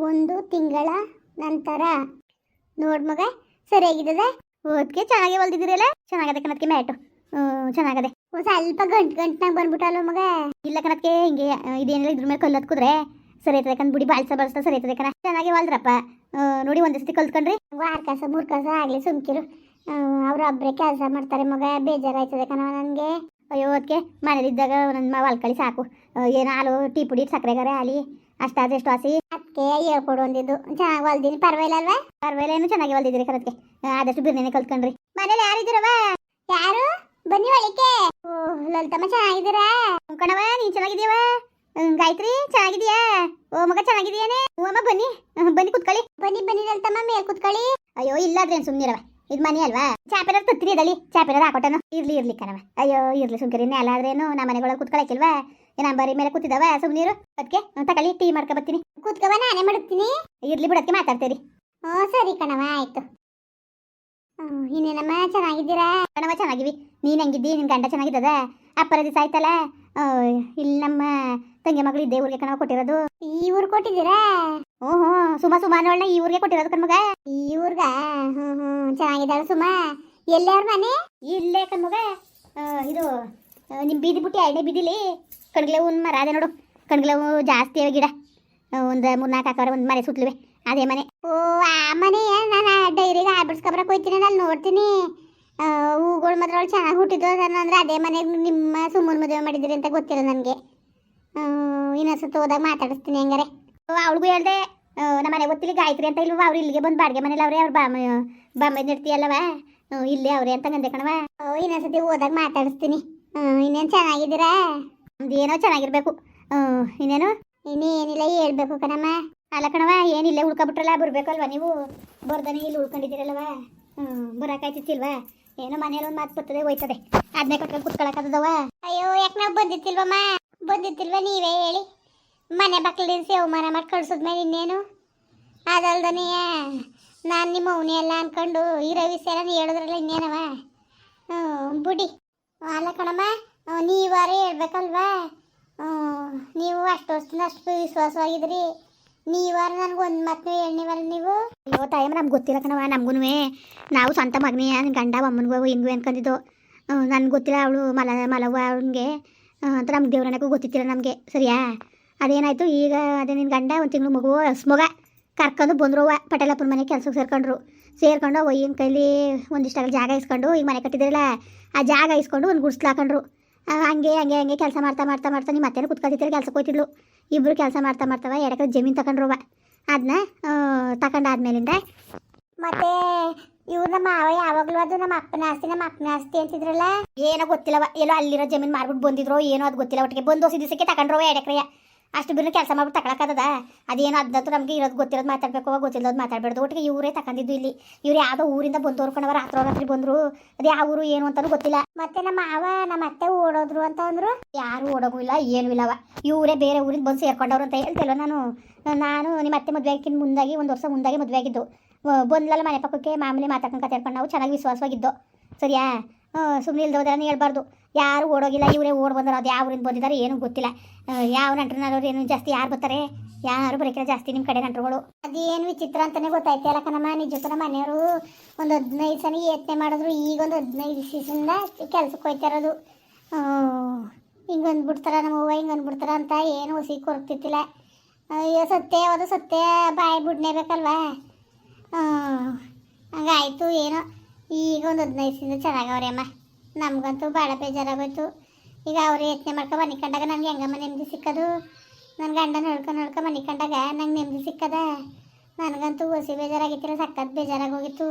ಒಂದು ತಿಂಗಳ ನಂತರ. ನೋಡ್ ಮಗ ಸರಿಯಾಗಿದ್ದದೆ ಓದ್ಕೆ ಚೆನ್ನಾಗಿ ಹೊಲ್ದಿದ್ದೀರಲ್ಲ ಚೆನ್ನಾಗದೆ ಕಣಕ್ಕೆ ಮ್ಯಾಟು. ಚೆನ್ನಾಗದೆ. ಒಂದ್ ಸ್ವಲ್ಪ ಗಂಟು ಗಂಟ್ನಾಗ ಬಂದ್ಬಿಟ್ಟಲ್ವ ಮಗ? ಇಲ್ಲ ಕಣಕ್ಕೆ ಹಿಂಗೆ ಆ, ಇದೇನಿಲ್ಲ ಇದ್ರ ಮೇಲೆ ಕಲ್ಲತ್ ಕುದ್ರೆ? ಸರಿ ಆಯ್ತದೆ ಕಣ್ ಬಿಡಿ ಬಾಳ್ಸ ಬಳಸ್ತಾ ಸರಿ ಐತೆ ಕಣ. ಚೆನ್ನಾಗಿ ಹೊಲ್ದ್ರಪ್ಪ ಆ, ನೋಡಿ ಒಂದು ಕಲ್ತ್ಕೊಂಡ್ರಿ. ಆರು ಕಾಸ ಮೂರು ಕಾಸ ಆಗ್ಲಿ ಸುಮ್ಕಿರು. ಅವ್ರ ಒಬ್ಬರೇ ಕೆಲಸ ಮಾಡ್ತಾರೆ ಮಗ ಬೇಜಾರಾಯ್ತದೆ ಕಣ ನನಗೆ. ಅಯ್ಯೋ ಅದಕ್ಕೆ ಮನೇಲಿದ್ದಾಗ ನನ್ನ ಹೊಲ್ಕಳಿ ಸಾಕು. ಆ, ಏನು ಹಾಲು ಟೀ ಪುಡಿ ಸಕ್ಕರೆಗಾರೆ ಹಾಲಿ ಅಷ್ಟಾದ್ರೆ ಎಷ್ಟು ಹಸಿ. ಅದಕ್ಕೆ ಹೇಳ್ಕೊಡು ಅಂದಿದ್ದು ಚೆನ್ನಾಗಿ ಹೊಲ್ದಿನಿ ಪರವಾಗಿಲ್ಲ ಅಲ್ವಾ ಪರವಾಗಿಲ್ಲ ಏನು ಚೆನ್ನಾಗಿ ಹೊಲ್ದಿದ್ದೀರಿ ಕರತ್ಗೆ. ಆದಷ್ಟು ಬಿರಿಯಾನಿ ಕಲ್ತ್ಕೊಂಡ್ರಿ. ಮನೇಲಿ ಯಾರಿದ್ದೀರವ ಯಾರು? ಬನ್ನಿ ಒಳಕ್ಕೆ. ಓ, ಲಲಿತಮ್ಮ ಚೆನ್ನಾಗಿದ್ದೀರಾ? ಕಣವ ನೀನ್ ಚೆನ್ನಾಗಿದೀವ ಗಾಯತ್ರಿ ಚೆನ್ನಾಗಿದೀಯಾ ಓ, ಮಗ ಚೆನ್ನಾಗಿದೀಯಾನೆ? ಹ್ಞೂ ಬನ್ನಿ. ಬನ್ನಿ ಕುತ್ಕೊಳ್ಳಿ. ಬನ್ನಿ ಬನ್ನಿ ಲಲಿತಮ್ಮ, ಮೇಲೆ ಕುತ್ಕೊಳ್ಳಿ. ಅಯ್ಯೋ, ಇಲ್ಲಾದ್ರೇನು ಸುಮ್ಮನಿರವ ಇದು ಮನೆ ಅಲ್ವಾ? ಚಾಪೆನಾರು ತತ್ರಿ ಅದಳಿ ಚಾಪೆನಾರು ಹಾಕೊಟ್ಟನು. ಇರ್ಲಿ ಇರ್ಲಿ ಕಣವ ಅಯ್ಯೋ, ಇರ್ಲಿ ಸುಮ್ಕರಿ. ನೆಲ ನಮ್ಮ ಮನೆಗಳ ಕುತ್ಕೊಳಕಿಲ್ವಾ ಏನ ಬರೀ ಮೇಲೆ ಕೂತಿದಾವ ಸುಮ್ನೀರು ಅದಕ್ಕೆ ತಗೊಳ್ಳಿ ಟೀ ಮಾಡ್ಕೊ ಬರ್ತೀನಿ. ಕೂತ್ಕವ ನಾನೇ ಮಾಡುತ್ತೀನಿ ಇರ್ಲಿ ಬಿಡಕ್ಕೆ ಮಾತಾಡ್ತೀರಿ. ಓ ಸರಿ ಕಣವ ಆಯ್ತು. ಇನ್ನೇನಮ್ಮ ಚೆನ್ನಾಗಿದ್ದೀರಾ? ಕಣವ ಚೆನ್ನಾಗಿವಿ. ನೀನ್ ಹೆಂಗಿದ್ದಿ? ನಿನ್ ಗಂಡ ಚೆನ್ನಾಗಿದ್ದದ? ಅಪ್ಪರ ದಿವಸ ಆಯ್ತಲ್ಲ ಇಲ್ಲಿ ನಮ್ಮ ತಂಗಿ ಮಗಳು ಇದ್ದೇ ಊರಿಗೆ ಕಣವ ಕೊಟ್ಟಿರೋದು. ಈ ಊರ್ ಕೊಟ್ಟಿದ್ದೀರಾ? ಹ್ಞೂ ಸುಮಾ ಸುಮ ಸುಮಾನವಳನ್ನ ಈ ಊರಿಗೆ ಕೊಟ್ಟಿರೋದು ಕಣ್ಮಗ. ಈ ಊರ್ಗ? ಹ್ಞೂ ಹ್ಞೂ ಚೆನ್ನಾಗಿದ್ದಾಳೆ ಸುಮ. ಎಲ್ಲೇ ಅವ್ರ ಮನೆ? ಇಲ್ಲೇ ಕಣ್ಮಗ. ಇದು ನಿಮ್ ಬೀದಿ ಬುಟ್ಟಿ ಎರಡನೇ ಬೀದಿಲಿ. ಕಣ್ಗ್ಲೆ ಒಂದು ಮರ ಅದೇ ನೋಡು. ಕಣ್ಗ್ಲೆ ಜಾಸ್ತಿ ಅವೆ ಗಿಡ. ಒಂದು ಮೂರ್ನಾಲ್ಕು ಹಾಕವ್ರೆ ಒಂದು ಮನೆ ಸುತ್ತಲುವೆ. ಅದೇ ಮನೆ. ಓ ಆ ಮನೆ ನಾನು ಡೈರಿಗೆ ಆಡ್ಬಿಡ್ಸ್ಕೊಬರಕ್ಕೆ ಹೋಗ್ತೀನಿ ನಾನು ನೋಡ್ತೀನಿ. ಹೂಗಳು ಮಾತ್ರ ಅವಳು ಚೆನ್ನಾಗಿ ಹುಟ್ಟಿದ್ದು ಅಂದ್ರೆ ಅದೇ ಮನೆಗೆ ನಿಮ್ಮ ಸುಮ್ಮನ ಮದುವೆ ಮಾಡಿದಿರಿ ಅಂತ ಗೊತ್ತಿಲ್ಲ ನನಗೆ. ಇನ್ನೊಂದ್ಸತಿ ಹೋದಾಗ ಮಾತಾಡಿಸ್ತೀನಿ ಹೆಂಗಾರೆ. ಅವಳಿಗೂ ಹೇಳ್ದೆ ನಮ್ಮ ಮನೆ ಗೊತ್ತಿಲ್ಲ ಗಾಯತ್ರಿ ಅಂತ ಇಲ್ವಾ? ಅವ್ರು ಇಲ್ಲಿಗೆ ಬಂದು ಬಾಡಿಗೆ ಮನೇಲಿ ಅವ್ರೆ ಅವ್ರು ಬಾಮ ಬಾಂಬೆ ನಿರ್ತಿಯಲ್ಲವ ಇಲ್ಲೇ ಅವ್ರೆ ಅಂತ ಗಂದೆ ಕಣವ ಇನ್ನೊಂದ್ಸತಿ ಹೋದಾಗ ಮಾತಾಡಿಸ್ತೀನಿ. ಇನ್ನೇನು ಇನ್ನೇನ್ ಚೆನ್ನಾಗಿದ್ದೀರಾ? ಏನೋ ಚೆನ್ನಾಗಿರ್ಬೇಕು. ಇನ್ನೇನು? ಇನ್ನೇನಿಲ್ಲ ಹೇಳ್ಬೇಕು ಕಣಮ್ಮ. ಅಲ್ಲ ಕಣವ ಏನಿಲ್ಲ ಉಳ್ಕೊಬಿಟ್ರಲ್ಲ, ಬರ್ಬೇಕಲ್ವ ನೀವು? ಬರ್ದನೆ ಇಲ್ಲಿ ಉಳ್ಕೊಂಡಿದ್ದೀರಲ್ವ ಹ್ಞೂ ಬರೋಕಾಯ್ತಿಲ್ವಾ ಏನೋ ಮನೇಲಿ ಒಂದು ಮಾತು ಬರ್ತದೆ, ಹೋಯ್ತದೆ. ಅದನ್ನೇ ಕಟ್ಕೊಂಡು ಕುತ್ಕೊಳಕತ್ತದವ ಅಯ್ಯೋ, ಯಾಕೆ ನಾವು ಬಂದಿತ್ತಿಲ್ವಮ್ಮ? ಬಂದಿತ್ತಿಲ್ವ ನೀವೇ ಹೇಳಿ. ಮನೆ ಬಾಕ್ಲಲ್ಲಿ ಸೇವಮಾನ ಮಾಡಿ ಕಳ್ಸಿದ್ಮೇಲೆ ಇನ್ನೇನು? ಅದಲ್ದನೆಯ, ನಾನು ನಿಮ್ಮ ಅವನಿ ಎಲ್ಲ ಅನ್ಕೊಂಡು ಇರೋ ವಿಷಯ ಹೇಳಿದ್ರಲ್ಲ ಇನ್ನೇನವ ಹ್ಞೂ ಬುಡಿ. ಅಲ್ಲ ಕಣಮ್ಮ ನೀವಾರೇ ಹೇಳ್ಬೇಕಲ್ವಾ? ನೀವು ಅಷ್ಟು ವರ್ಷದಿಂದ ಅಷ್ಟು ವಿಶ್ವಾಸವಾಗಿದ್ರಿ. ನೀವಾರ ನನಗೆ ಒಂದು ಮತ್ತೆ ಹೇಳಿವಲ್ಲ ನೀವು? ಅಯ್ಯೋ ತಾಯಮ್ಮ ನಮ್ಗೆ ಗೊತ್ತಿಲ್ಲ ಕಣವ ನಮಗೂ ನಾವು ಸ್ವಂತ ಮಗನೇ ನನ್ನ ಗಂಡ ಅಮ್ಮನಿಗೂ ಹಿಂಗೂ ಅನ್ಕೊಂಡಿದ್ದು ನನ್ಗೆ ಗೊತ್ತಿಲ್ಲ ಅವಳು ಮಲ ಮಲವ ಅವನಿಗೆ. ಅಂತ ನಮ್ಗೆ ದೇವ್ರಣಕ್ಕೂ ಗೊತ್ತಿತ್ತಿಲ್ಲ ನಮಗೆ ಸರಿಯಾ? ಅದೇನಾಯಿತು ಈಗ ಅದೇ ನಿನ್ನ ಗಂಡ ಒಂದು ತಿಂಗಳು ಮಗು ಮಗ ಕರ್ಕೊಂಡು ಬಂದರು ಪಟೇಲಪ್ಪನ ಮನೆ ಕೆಲ್ಸಕ್ಕೆ ಸೇರ್ಕೊಂಡ್ರು. ಸೇರ್ಕೊಂಡು ಒಯ್ಯನ ಕೈಲಿ ಒಂದಿಷ್ಟು ಜಾಗ ಇಸ್ಕೊಂಡು ಈಗ ಮನೆ ಕಟ್ಟಿದ್ರಲ್ಲ ಆ ಜಾಗ ಇಸ್ಕೊಂಡು ಒಂದು ಗುಡ್ಸ್ಲು ಹಾಕೊಂಡ್ರು. ಆ, ಹಂಗೆ ಹಂಗೆ ಹಂಗೆ ಕೆಲಸ ಮಾಡ್ತಾ ಮಾಡ್ತಾ ಮಾಡ್ತಾ ನಿಮ್ಮ ಮತ್ತೇನು ಕುತ್ಕೊತಿದ್ರು ಕೆಲ್ಸಕ್ಕೆ ಹೋಯ್ತಿದ್ಲು. ಇಬ್ರು ಕೆಲಸ ಮಾಡ್ತಾ ಮಾಡ್ತಾವ ಎಡಕ್ಕೆ ಜಮೀನು ತಗೊಂಡ್ರವ ಅದನ್ನ ತಗೊಂಡಾದ್ಮೇಲಿಂದ ಮತ್ತೆ ಇವ್ರು ನಮ್ಮ ಮಾವ ಯಾವಾಗಲೂ ಅದು ನಮ್ಮ ಅಪ್ಪನ ಆಸ್ತಿ ನಮ್ಮ ಅಪ್ಪನ ಆಸ್ತಿ ಅಂತಿದ್ರಲ್ಲ? ಏನೋ ಗೊತ್ತಿಲ್ಲವ. ಎಲ್ಲೋ ಅಲ್ಲಿರೋ ಜಮೀನು ಮಾರ್ಬಿಟ್ಟು ಬಂದಿದ್ರು ಏನೋ ಅದು ಗೊತ್ತಿಲ್ಲ ಒಟ್ಟಿಗೆ. ಬಂದು ಹೊಸ ದಿವಸಕ್ಕೆ ತಗೊಂಡ್ರವ ಎಡಕ್ರೆಯ ಅಷ್ಟು ಬಿರು ಕೆಲಸ ಮಾಡ್ಬಿಟ್ಟು ತಕೊಳಕದ ಅದೇನು ಅದಂತೂ ನಮಗೆ ಇರೋದು ಗೊತ್ತಿರೋದು ಮಾತಾಡ್ಬೇಕು ಗೊತ್ತಿಲ್ಲೋದು ಮಾತಾಡಬಾರ್ದು ಒಟ್ಟಿಗೆ ಇವರೇ ತಗೊಂಡಿದ್ದು ಇಲ್ಲಿ. ಇವ್ರು ಯಾವುದೋ ಊರಿಂದ ಬಂದು ಕಣವ ರಾತ್ರಿ ರಾತ್ರಿ ಬಂದರು. ಅದು ಯಾವ ಊರು, ಏನು ಅಂತಾನು ಗೊತ್ತಿಲ್ಲ. ಮತ್ತೆ ನಮ್ಮ ಅವ ನಮ್ಮ ಅತ್ತೆ ಓಡೋದ್ರು ಅಂತ ಅಂದ್ರು. ಯಾರು ಓಡೋಗೂ ಇಲ್ಲ, ಏನೂ ಇಲ್ಲವ. ಇವರೇ ಬೇರೆ ಊರಿಂದ ಬಂದು ಸೇರ್ಕೊಂಡವ್ರು ಅಂತ ಹೇಳ್ತಿಲ್ಲ ನಾನು? ನಾನು, ನಿಮ್ಮ ಅತ್ತೆ ಮದುವೆ ಆಗಿನ ಮುಂದಾಗಿ, ಒಂದು ವರ್ಷ ಮುಂದಾಗಿ ಮದುವೆ ಆಗಿದ್ದು. ಬಂದ್ಲಲ್ಲ ಮನೆ ಪಕ್ಕಕ್ಕೆ, ಮಾಮೂಲಿ ಮಾತಾಡ್ಕೊಂಡು ಕತ್ಯಾಡ್ಕೊಂಡು ನಾವು ಚೆನ್ನಾಗಿ ವಿಶ್ವಾಸವಾಗಿದ್ದು. ಸರಿಯಾ? ಸುಮ್ಮನೆ ಇಲ್ದೋದ್ರೆ ಹೇಳ್ಬಾರ್ದು. ಯಾರು ಓಡೋಗಿಲ್ಲ, ಇವರೇ ಓಡ್ ಬಂದರು ಅದು ಯಾವ ಊರಿಂದ ಬಂದಿದ್ದಾರೆ ಏನೂ ಗೊತ್ತಿಲ್ಲ. ಯಾವ ನಂಟ್ರನವ್ರು ಏನು ಜಾಸ್ತಿ ಯಾರು ಬರ್ತಾರೆ? ಯಾರು ಬರೀಕಿಲ್ಲ ಜಾಸ್ತಿ ನಿಮ್ಮ ಕಡೆ ನಂಟ್ರುಗಳು. ಅದೇನು ವಿಚಿತ್ರ ಅಂತಾನೆ ಗೊತ್ತಾಯ್ತಲ್ಲ ಕಣಮ್ಮ ನಿಜಕ್ಕೂ ನಮ್ಮ ಮನೆಯವರು ಒಂದು ಹದಿನೈದು ಸಲ ಯತ್ನೆ ಮಾಡಿದ್ರು ಈಗ ಒಂದು ಹದಿನೈದು ಸೀಸನ್ನ ಕೆಲ್ಸಕ್ಕೆ ಹೋಯ್ತಾ ಇರೋದು ಹಿಂಗೆ ಅಂದ್ಬಿಡ್ತಾರ ನಮ್ಮ ಹಿಂಗೆ ಅಂತ ಏನು ಹುಸಿ ಕೊರ್ತಿದ್ದಿಲ್ಲ ಅಯ್ಯೋ, ಸತ್ಯ, ಅದು ಸತ್ಯ, ಬಾಯಿ ಬಿಡ್ನೇಬೇಕಲ್ವಾ ಹಂಗಾಯ್ತು, ಏನೋ. ಈಗ ಒಂದು ಹದಿನೈದು ದಿವಸದಿಂದ ಚೆನ್ನಾಗವ್ರೆ ಅಮ್ಮ. ನಮಗಂತೂ ಭಾಳ ಬೇಜಾರಾಗೋಯ್ತು. ಈಗ ಅವ್ರು ಯತ್ನೆ ಮಾಡ್ಕೊ ಮನೆ ಕಂಡಾಗ ನನಗೆ ಹೆಂಗಮ್ಮ ನೆಮ್ಮದಿ ಸಿಕ್ಕದು? ನನ್ನ ಗಂಡನ ನೋಡ್ಕೊ ನೋಡ್ಕೊ ಮನೆ ಕಂಡಾಗ ನಂಗೆ ನೆಮ್ಮದಿ ಸಿಕ್ಕದ? ನನಗಂತೂ ಹೊಸಿ ಬೇಜಾರಾಗಿತ್ತಿಲ್ಲ, ಸಖತ್ ಬೇಜಾರಾಗೋಗಿತ್ತು.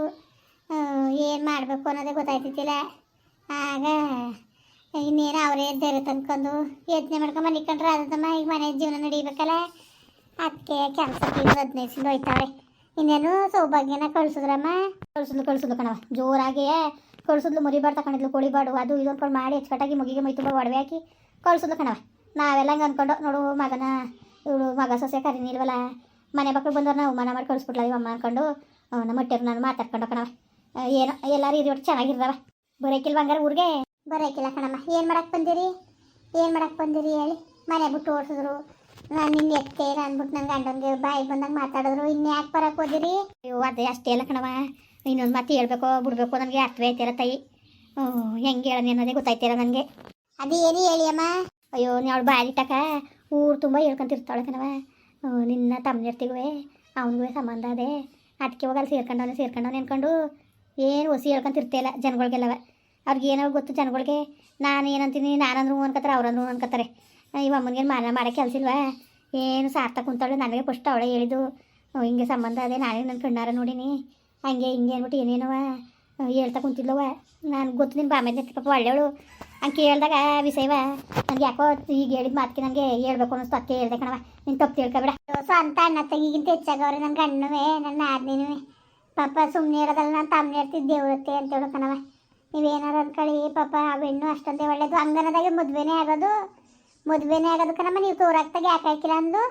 ಏನು ಮಾಡಬೇಕು ಅನ್ನೋದೇ ಗೊತ್ತಾಯ್ತಿತ್ತಿಲ್ಲ. ಆಗ ಇನ್ನೇನು ಅವರೇ ಧೈರ್ಯ ತಂದ್ಕೊಂಡು ಯತ್ನೆ ಮಾಡ್ಕೊ ಮನೆ ಕಂಡ್ರೆ ಅದಮ್ಮ ಈಗ ಮನೆ ಜೀವನ ನಡೀಬೇಕಲ್ಲ. ಅದಕ್ಕೆ ಕೆಲಸ ಹದಿನೈದು ದಿವಸ ಹೋಯ್ತಾವೆ ಇನ್ನೇನು ಸೌಭಾಗ್ಯನ ಕಳ್ಸಿದ್ರಮ್ಮ? ಕಳ್ಸಿದ್ಲು ಕಳ್ಸಿದ್ಲು ಕಣವ ಜೋರಾಗಿ ಕಳ್ಸಿದ್ಲು ಮುರಿಬಾರ್ದು ತಗೊಂಡಿದ್ಲು ಕೋಳಿಬಾಡು ಅದು ಇದು ಅನ್ಕೊಂಡು ಮಾಡಿ ಅಚ್ಚುಕಟ್ಟಾಗಿ ಮುಗಿಗೆ ಮೈ ತುಂಬ ಒಡವೆ ಹಾಕಿ ಕಳ್ಸಿದ್ಲು ಕಣವ ನಾವೆಲ್ಲ ಹಂಗೆ ಅಂದ್ಕೊಂಡು ನೋಡು ಮಗನ ಇವಳು ಮಗ ಸೊಸೆ ಕರೀನಿಲ್ವಲ್ಲ ಮನೆ ಮಕ್ಕಳು ಬಂದವ್ರನ್ನ ಅವಮಾನ ಮಾಡಿ ಕಳಿಸ್ಬಿಟ್ಲ ಅಮ್ಮ ಅನ್ಕೊಂಡು ಆ, ನಮ್ಮ ಹೊಟ್ಟೆರು ನಾನು ಮಾತಾಡ್ಕೊಂಡು ಕಣವ ಏನು ಎಲ್ಲರೂ ಇರಿ ಒಟ್ಟು ಚೆನ್ನಾಗಿರ್ದವ ಬರೋಕಿಲ್ವ ಹಂಗಾರೆ ಊರಿಗೆ? ಬರೋಕಿಲ್ಲ ಕಣಮ್ಮ. ಏನು ಮಾಡಕ್ಕೆ ಬಂದಿರಿ? ಏನು ಮಾಡಕ್ಕೆ ಬಂದಿರಿ ಹೇಳಿ? ಮನೆ ಬಿಟ್ಟು ಓಡಿಸಿದ್ರು. ನಿನ್ನ ಎತ್ತೆ ಅಂದ್ಬಿಟ್ಟು ನನ್ನ ಗಂಡನಿಗೆ ಬಾಯಿ ಬಂದಂಗೆ ಮಾತಾಡಿದ್ರು. ಇನ್ನು ಯಾಕೆ ಬರಕ್ಕೆ ಹೋದಿರಿ? ಅಯ್ಯೋ ಅದೇ ಅಷ್ಟೇ ಅಲ್ಲ ಕಣವ ಇನ್ನೊಂದು ಮಾತು ಹೇಳ್ಬೇಕು ಬಿಡ್ಬೇಕು ನನಗೆ ಅರ್ಥವೇ ಐತಿರ ತಾಯಿ. ಹ್ಞೂ ಹೆಂಗೆ ಹೇಳೋಣ ಅನ್ನೋದೇ ಗೊತ್ತಾಯ್ತಿರ ನನಗೆ. ಅದೇನು ಹೇಳಿ ಅಮ್ಮ? ಅಯ್ಯೋ ಅವಳು ಬಾಯಿ ಟಕ ಊರು ತುಂಬ ಹೇಳ್ಕೊಂತಿರ್ತಾಳೆ ಕಣವ ಹ್ಞೂ, ನಿನ್ನ ತಮ್ಮನಿರ್ತಿಗುವೆ ಅವನಿಗೂ ಸಂಬಂಧ ಅದೇ. ಅದಕ್ಕೆ ಹೋಗಿ ಅಲ್ಲಿ ಸೇರ್ಕೊಂಡವನು ಸೇರ್ಕೊಂಡವನೆ ಅನ್ಕೊಂಡು ಏನು ಹೊಸಿ ಹೇಳ್ಕೊಂತಿರ್ತಿಲ್ಲ ಜನಗಳಿಗೆಲ್ಲವ. ಅವ್ರಿಗೆ ಏನೋ ಗೊತ್ತು ಜನಗಳಿಗೆ ನಾನು ಏನಂತೀನಿ ನಾನಂದ್ರು ಅನ್ಕೋತಾರೆ ಅವ್ರಂದ್ರು ಅನ್ಕೋತಾರೆ ಇವ ಅಮ್ಮನಿಗೆ ಮಾನ ಮಾಡೋ ಕೆಲಸ ಇಲ್ವಾ? ಏನು ಸಾರ್ಥ ಕುಂತಾಳೆ, ನನಗೆ ಫಸ್ಟ್ ಅವಳೆ ಹೇಳಿದ್ದು. ಹಿಂಗೆ ಸಂಬಂಧ ಅದೇ, ನಾನೇ ನನ್ನ ಕಣ್ಣಾರ ನೋಡೀನಿ. ಹಂಗೆ ಹಿಂಗೆ ಅಂದ್ಬಿಟ್ಟು ಏನೇನವ ಹೇಳ್ತಾ ಕುಂತಿದ್ಲವ. ನಾನು ಗೊತ್ತು ನಿನ್ನ ಬಾಮೇಲೆ ಪಾಪ ಒಳ್ಳೆಯವಳು. ಹಂಗೆ ಕೇಳಿದಾಗ ವಿಷಯವ, ನನಗೆ ಯಾಕೋ ಈಗ ಹೇಳಿದ ಮಾತಿಗೆ ನನಗೆ ಹೇಳ್ಬೇಕು ಅನ್ನಿಸ್ತು. ಅದಕ್ಕೆ ಹೇಳ್ದೆ ಕಣವ ನೀನು ತಪ್ಪು ತಿಳ್ಕೊಬೇಡ. ಸ್ವಂತ ಅಣ್ಣ ತಂಗಿಗಿಂತ ಹೆಚ್ಚಾಗವ್ರೆ ನನ್ನ ಗಣ್ಣುವೆ ನನ್ನ ಆದ್ನೇನು ಪಾಪ ಸುಮ್ಮನೆ ಇರೋದಲ್ಲ, ನಾನು ತಮ್ಮನೆ ಇರ್ತಿದ್ದೆ ಅಂತ ಹೇಳು ಕಣವ ನೀವೇನಾರು ಅನ್ಕೊಳ್ಳಿ ಪಾಪ ಆ ಹೆಣ್ಣು ಅಷ್ಟೊಂದೇ ಒಳ್ಳೇದು. ಹಂಗನದಾಗೆ ಮದುವೆನೇ ಆಗೋದು. ಮದುವೆನೇ ಆಗೋದಕ್ಕೆ ನಮ್ಮ ನೀವು ತೋರಾಕ್ತಾಗ ಯಾಕೆ ಹಾಕಿಲ್ಲ ಅಂದು?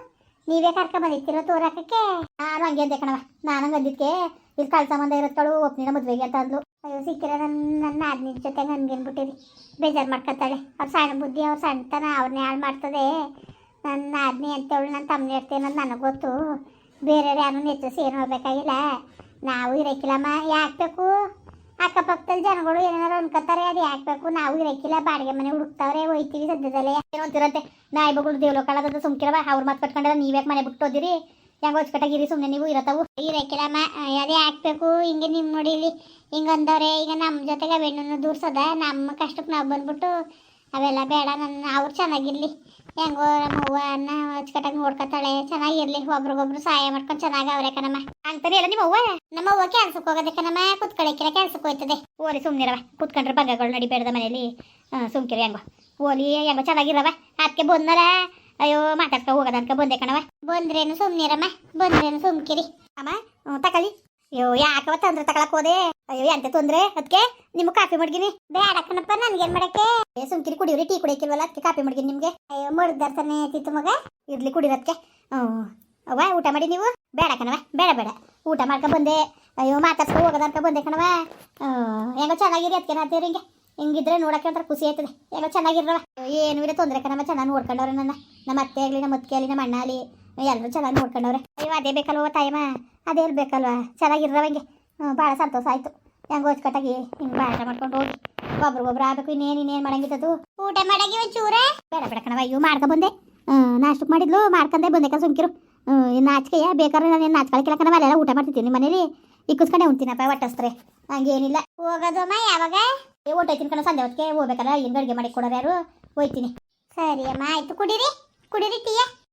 ನೀವೇ ಕರ್ಕೊಂಡ್ ಬಂದಿರ್ತಿರೋ ತೋರಾಕಕ್ಕೆ? ನಾನು ಹಂಗೆ ಅಂದೆ ಕಣವ ನಾನು ಅಂದಿದ್ಕೆ ಇಲ್ಲಿ ಕಳ್ಸ ಸಂಬಂಧ ಇರೋದ್ಗಳು ಒಪ್ನಿನ ಮದುವೆಗೆ ಅಂತ ಅಂದ್ಲು. ಅಯ್ಯೋ, ಸಿಕ್ಕಿರ ನನ್ನ ನನ್ನ ಆದ್ನಿ ಜೊತೆ ನನ್ಗೇನ್ಬಿಟ್ಟಿರಿ ಬೇಜಾರು ಮಾಡ್ಕೊತಾಳೆ. ಅವ್ರ ಸಣ್ಣ ಬುದ್ಧಿ, ಅವ್ರ ಸಣ್ಣತನ ಅವ್ರನ್ನೇ ಹಾಳು ಮಾಡ್ತದೆ. ನನ್ನ ಆದ್ನಿ ಅಂತೇಳು ನನ್ನ ತಮ್ಮನೆ ಇರ್ತೇನೆ ಅಂತ ನನಗೆ ಗೊತ್ತು. ಬೇರೆಯವ್ರು ಯಾರು ನೆಚ್ಚಿಸಿ ಏನು ಹೋಗ್ಬೇಕಾಗಿಲ್ಲ ನಾವು ಇರಕ್ಕಿಲ್ಲಮ್ಮ ಯಾಕೆ ಬೇಕು? ಅಕ್ಕಪಕ್ಕದಲ್ಲಿ ಜನಗಳು ಏನಾರು ಅನ್ಕೋತಾರೆ, ಅದು ಯಾಕೆ ಬೇಕು ನಾವು ಇರಕ್ಕಿಲ್ಲ ಬಾಡಿಗೆ ಮನೆ ಹುಡುಕ್ತಾವ್ರೆ, ಹೋಯ್ತೀವಿ ಸದ್ಯದಲ್ಲೇ. ಏನೋ ಅಂತಿರತ್ತೆ ನಾಯಿ ಬಗಳು ದೇವ್ಲೋಕಾಳದ ಸುಮ್ಕಿರವ. ಅವ್ರ ಮಾತು ಕಟ್ಕೊಂಡ್ರೆ ನೀವ್ಯಾಕೆ ಮನೆ ಬಿಟ್ಟು ಹೋದಿರಿ? ಹೆಂಗೋ ಹೊಚ್ಕಟ್ಟಾಗಿರಿ ಸುಮ್ಮನೆ ನೀವು ಇರತ್ತವು. ಇರಕ್ಕಿಲ್ಲಮ್ಮ ಅದೇ ಹಾಕ್ಬೇಕು. ಹಿಂಗೆ ನಿಮ್ಮ ನೋಡಿ ಇಲ್ಲಿ ಹಿಂಗೆ ಅಂದವ್ರೆ. ಈಗ ನಮ್ಮ ಜೊತೆಗೆ ಬೆಣ್ಣನ್ನು ದೂರ್ಸದ? ನಮ್ಮ ಕಷ್ಟಕ್ಕೆ ನಾವು ಬಂದ್ಬಿಟ್ಟು ಅವೆಲ್ಲ ಬೇಡ. ನನ್ನ ಅವ್ರು ಚೆನ್ನಾಗಿರ್ಲಿ. ಹೆಂಗೋ ನಮ್ಮ ಅವ್ವನ್ನ ಅಚ್ಚುಕಟ್ಟಾಗಿ ನೋಡ್ಕೊತಾಳೆ. ಚೆನ್ನಾಗಿರ್ಲಿ ಒಬ್ರಿಗೊಬ್ರು ಸಹಾಯ ಮಾಡ್ಕೊಂಡು ಚೆನ್ನಾಗಿ ಅವ್ರೆ ಕಣಮ್ಮ. ಅಂತಾನೆ ಎಲ್ಲ ನಿಮ್ಮ ಅವ್ವ? ನಮ್ಮ ಅವ್ವ ಕೆಲ್ಸಕ್ಕೆ ಹೋಗೋದೆ ಕಣಮ್ಮ. ಕುತ್ಕೊಳ್ಳಿಕ್ಕಿರ ಕೆಲ್ಸಕ್ಕೆ ಹೋಯ್ತದೆ. ಓಲಿ ಸುಮ್ಮನಿರವ ಕುತ್ಕೊಂಡ್ರೆ ಬಗ್ಗಗಳು ನಡಿಬೇಡ್ದ ಮನೇಲಿ. ಸುಮ್ಕಿರಿ ಹೆಂಗೋ. ಓಲಿ ಹೆಂಗೋ ಚೆನ್ನಾಗಿರವ ಅದಕ್ಕೆ ಬಂದಲ್ಲ? ಅಯ್ಯೋ ಮಾತಾಡ್ಕೊ ಹೋಗೋದನ್ಕ ಬಂದೆ ಕಣವ ಬಂದ್ರೇನು ಸುಮ್ನಿರಮ್ಮ ಬಂದ್ರೇನು ಸುಮ್ಕಿರಿ. ಅಮ್ಮ ತಕೊಳ್ಳಿ. ಅಯ್ಯೋ ಯಾಕವ ತಂದ್ರೆ ತಗೊಳಕ್ ಹೋದೆ? ಅಯ್ಯೋ, ಎಂತ ತೊಂದ್ರೆ? ಅದಕ್ಕೆ ನಿಮ್ಗೆ ಕಾಫಿ ಮಡ್ಗಿನಿ. ಬೇಡ ಕಣಪ್ಪ, ನನ್ಗೇನ್ ಮಾಡಕ್ಕೆ? ಸುಮ್ಕಿರಿ, ಕುಡಿಯೋರಿ, ಟೀ ಕುಡಿಯಕ್ಕಿಲ್ವಲ್ಲ ಅದಕ್ಕೆ ಕಾಫಿ ಮಡ್ಗಿನಿ ನಿಮ್ಗೆ. ಅಯ್ಯೋ ಮಡ್ದಾರ್ತಾನೆ ತಿತ್ತು ಮಗ. ಇರ್ಲಿ ಕುಡಿರೋದಕ್ಕೆ ಹ್ಞೂ. ಅವ್ವ, ಊಟ ಮಾಡಿ ನೀವು? ಬೇಡ ಕಣವ ಬೇಡ ಬೇಡ. ಊಟ ಮಾಡ್ಕೊ ಬಂದೆ. ಅಯ್ಯೋ, ಮಾತಾಡ್ಸ್ಕೊ ಹೋಗೋದನ್ಕ ಬಂದೆ ಕಣವ ಹೆಂಗೋ ಚೆನ್ನಾಗಿರಿ ಅದಕ್ಕೆ ನಾತೀರಿ ಹಿಂಗೆ. ಹಿಂಗಿದ್ರೆ ನೋಡಕ್ಕೆ ಒಂಥರ ಖುಷಿ ಆಯ್ತದೆ. ಹೆಂಗೋ ಚೆನ್ನಾಗಿರವ ಏನು ಇರೋ ತೊಂದರೆ ಕಣವ ಚೆನ್ನಾಗಿ ನೋಡ್ಕೊಂಡವ್ರೆ ನನ್ನ. ನಮ್ಮ ಅತ್ತೆ ಆಗಲಿ, ನಮ್ಮ ಅತ್ತಿಗೆ ಆಗಲಿ, ನಮ್ಮ ಅಣ್ಣ ಆಗಲಿ. ಎಲ್ಲರೂ ಚೆನ್ನಾಗಿ ನೋಡ್ಕೊಂಡವ್ರೆ. ಅಯ್ಯೋ ಅದೇ ಬೇಕಲ್ವ ತಾಯಮ್ಮ? ಅದೇ ಇರಬೇಕಲ್ವ ಚೆನ್ನಾಗಿರೋವಂಗೆ ಹ್ಞೂ ಭಾಳ ಸಂತೋಷ ಆಯಿತು. ಹೆಂಗೆ ಅಚ್ಚುಕಟ್ಟಾಗಿ ಹಿಂಗೆ ಬಾಟ ಮಾಡ್ಕೊಂಡು ಹೋಗಿ. ಒಬ್ರಿಗೊಬ್ರು ಆಗಬೇಕು ಇನ್ನೇನು ಇನ್ನೇನು ಮಾಡಂಗಿತ್ತು ಊಟ ಮಾಡಂಗಿ ಒಂಚೂರೇ? ಬೇಡ ಬೇಡ ಕಣವ ಇವು ಮಾಡ್ಕೊ ಬಂದೆ. ನಾಷ್ಟಕ್ಕೆ ಮಾಡಿದ್ಲು ಮಾಡ್ಕೊಂಡೆ ಬಂದೆ ಸುಮ್ಕಿರು. ಇನ್ನು ನಾಚಿಕೆಯ ಬೇಕಾದ್ರೆ ನಾನು ನಾಚ್ಕೊಳಕಿಲ್ಲ ಕಣವ ಅಲ್ಲೆಲ್ಲ ಊಟ ಮಾಡ್ತಿದ್ದೀನಿ ಮನೇಲಿ. ಇಕ್ಕಿಸ್ಕೊಂಡೆ ಉಣ್ತೀನಪ್ಪ ಒಟ್ಟಸ್ತ್ರೆ. ಹಂಗೇನಿಲ್ಲ. ಹೋಗೋದಮ್ಮ ಯಾವಾಗ? ಏ ಹೊಟ್ಟೈತಿನ ಕಣ ಸಂಜೆ ಹೊತ್ತಿಗೆ. ಹೋಗ್ಬೇಕಲ್ಲ ಹಿಂಗೆ ಅಡುಗೆ ಮಾಡಿ ಕೊಡೋರು ಯಾರು? ಹೋಯ್ತೀನಿ. ಸರಿ ಅಮ್ಮ ಆಯ್ತು ಕುಡೀರಿ. ಕುಡೀರಿ ಟೀಯ?